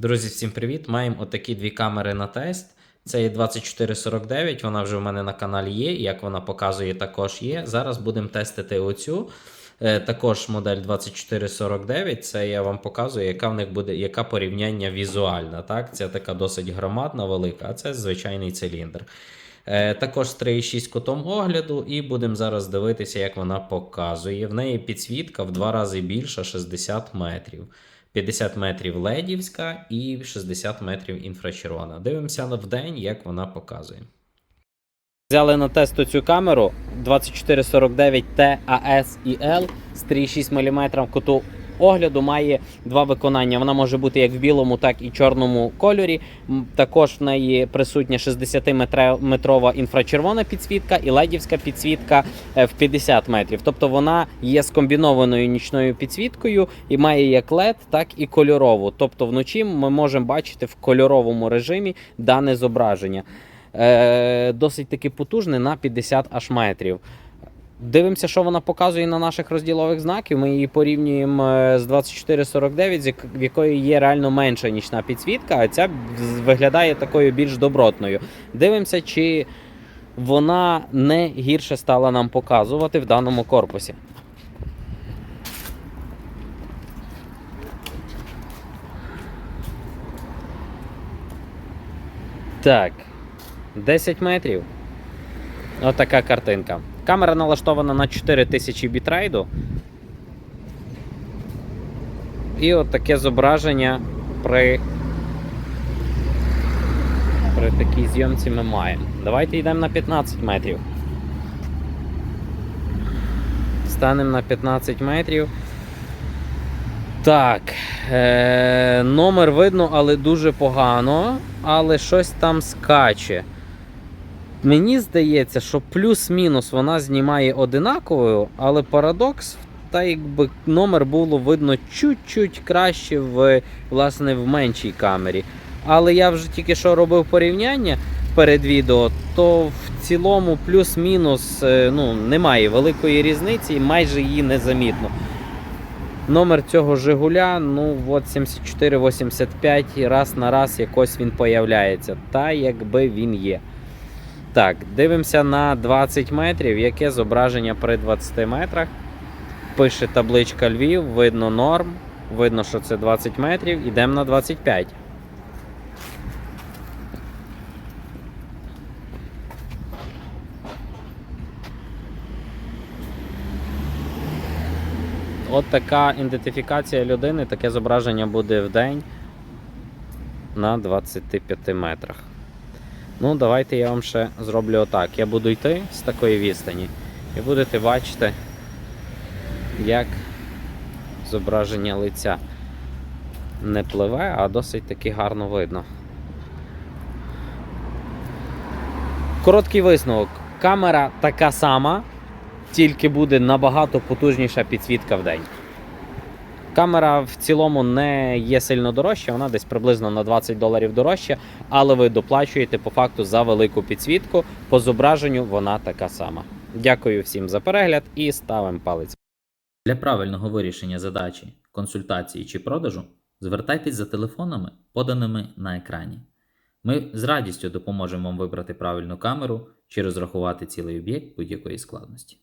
Друзі, всім привіт! Маємо отакі дві камери на тест. Це є 2449, вона вже в мене на каналі є, і як вона показує, також є. Зараз будемо тестити оцю. Е, Також модель 2449. Це я вам показую, яка в них буде, яка порівняння візуальна. Так? Це така досить громадна, велика, а це звичайний циліндр. Е, Також з 3,6 кутом огляду, і будемо зараз дивитися, як вона показує. В неї підсвітка в два рази більша 60 метрів. 50 метрів ледівська і 60 метрів інфрачервона. Дивимося в день, як вона показує. Взяли на тест цю камеру 2449 T AS і L з 3,6 мм куту огляду. Має два виконання. Вона може бути як в білому, так і чорному кольорі. Також в неї присутня 60-метрова інфрачервона підсвітка і ледівська підсвітка е, в 50 метрів. Тобто вона є скомбінованою нічною підсвіткою і має як LED, так і кольорову. Тобто вночі ми можемо бачити в кольоровому режимі дане зображення. Е, досить таки потужне на 50 аж метрів. Дивимося, що вона показує на наших розділових знаків. Ми її порівнюємо е, з 2449, з в якої є реально менша нічна підсвітка, а ця виглядає такою більш добротною. Дивимося, чи вона не гірше стала нам показувати в даному корпусі. Так, 10 метрів. Отака картинка. Камера налаштована на 4000 бітрейду. І от таке зображення при, при такій зйомці ми маємо. Давайте йдемо на 15 метрів. Станемо на 15 метрів. Так. Е, номер видно, але дуже погано. Але щось там скаче. Мені здається, що плюс-мінус вона знімає одинаковою, але парадокс, та якби номер було видно чуть-чуть краще в, власне, в меншій камері. Але я вже тільки що робив порівняння перед відео, то в цілому плюс-мінус е, ну, немає великої різниці і майже її незамітно. Номер цього Жигуля, ну от 7485, і раз на раз якось він появляється. Та якби він є. Так, дивимося на 20 метрів. Яке зображення при 20 метрах? Пише табличка Львів, видно норм, видно, що це 20 метрів. Ідемо на 25. От така ідентифікація людини, таке зображення буде в день на 25 метрах. Ну, давайте я вам ще зроблю отак. Я буду йти з такої відстані, і будете бачити, як зображення лиця не пливе, а досить таки гарно видно. Короткий висновок. Камера така сама, тільки буде набагато потужніша підсвітка в день. Камера в цілому не є сильно дорожча, вона десь приблизно на 20 доларів дорожча, але ви доплачуєте по факту за велику підсвітку. По зображенню вона така сама. Дякую всім за перегляд і ставимо палець. Для правильного вирішення задачі, консультації чи продажу звертайтесь за телефонами, поданими на екрані. Ми з радістю допоможемо вам вибрати правильну камеру чи розрахувати цілий об'єкт будь-якої складності.